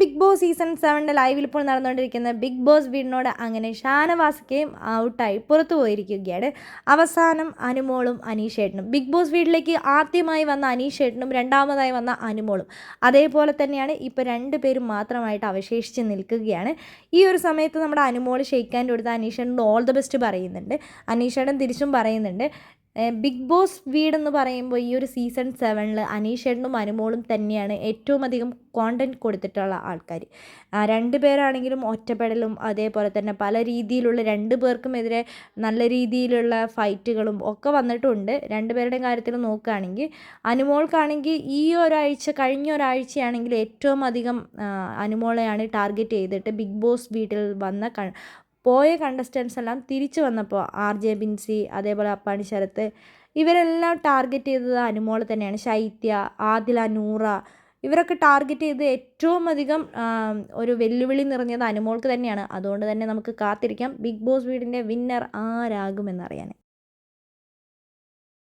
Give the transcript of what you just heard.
Big boss season സെവന്റെ ലൈവിൽ ഇപ്പോൾ നടന്നുകൊണ്ടിരിക്കുന്ന ബിഗ് ബോസ് വീടിനോട് അങ്ങനെ ഷാനവാസിക്കയും ഔട്ടായി പുറത്തു പോയിരിക്കുകയാണ്. അവസാനം അനുമോളും അനീഷേട്ടനും. ബിഗ് ബോസ് വീട്ടിലേക്ക് ആദ്യമായി വന്ന അനീഷേട്ടനും രണ്ടാമതായി വന്ന അനുമോളും. അതേപോലെ തന്നെയാണ് ഇപ്പോൾ രണ്ട് പേരും മാത്രമായിട്ട് അവശേഷിച്ച് നിൽക്കുകയാണ്. ഈ ഒരു സമയത്ത് നമ്മുടെ അനുമോൾ ഷെയ്ക്കാന്റെ കൊടുത്ത് അനീഷേട്ടനോട് ഓൾ ദ ബെസ്റ്റ് പറയുന്നുണ്ട്. അനീഷേട്ടൻ തിരിച്ചും പറയുന്നുണ്ട്. ബിഗ് ബോസ് വീടെന്ന് പറയുമ്പോൾ ഈ ഒരു സീസൺ സെവനിൽ അനീഷേട്ടനും അനുമോളും തന്നെയാണ് ഏറ്റവും അധികം കോണ്ടന്റ് കൊടുത്തിട്ടുള്ള ആൾക്കാർ രണ്ട് പേരാണെങ്കിലും ഒറ്റപ്പെടലും അതേപോലെ തന്നെ പല രീതിയിലുള്ള രണ്ട് പേർക്കും എതിരെ നല്ല രീതിയിലുള്ള ഫൈറ്റുകളും ഒക്കെ വന്നിട്ടുണ്ട്. രണ്ടുപേരുടെയും കാര്യത്തിൽ നോക്കുകയാണെങ്കിൽ അനുമോൾക്കാണെങ്കിൽ ഈ ഒരാഴ്ച കഴിഞ്ഞ ഒരാഴ്ചയാണെങ്കിൽ ഏറ്റവും അധികം അനുമോളെയാണ് ടാർഗറ്റ് ചെയ്തിട്ട് ബിഗ് ബോസ് വീട്ടിൽ വന്ന പോയ കണ്ടസ്റ്റൻസ് എല്ലാം തിരിച്ചു വന്നപ്പോൾ ആർ ജെ ബിൻസി അതേപോലെ അപ്പാണി ശരത്ത് ഇവരെല്ലാം ടാർഗറ്റ് ചെയ്തത് അനുമോളെ തന്നെയാണ്. ശൈത്യ ആദില നൂറ ഇവരൊക്കെ ടാർഗറ്റ് ചെയ്ത് ഏറ്റവും അധികം ഒരു വെല്ലുവിളി നിറഞ്ഞത് അനുമോൾക്ക് തന്നെയാണ്. അതുകൊണ്ട് തന്നെ നമുക്ക് കാത്തിരിക്കാം. ബിഗ് ബോസ് വീടിന്റെ വിന്നർ ആരാകുമെന്നറിയാൻ.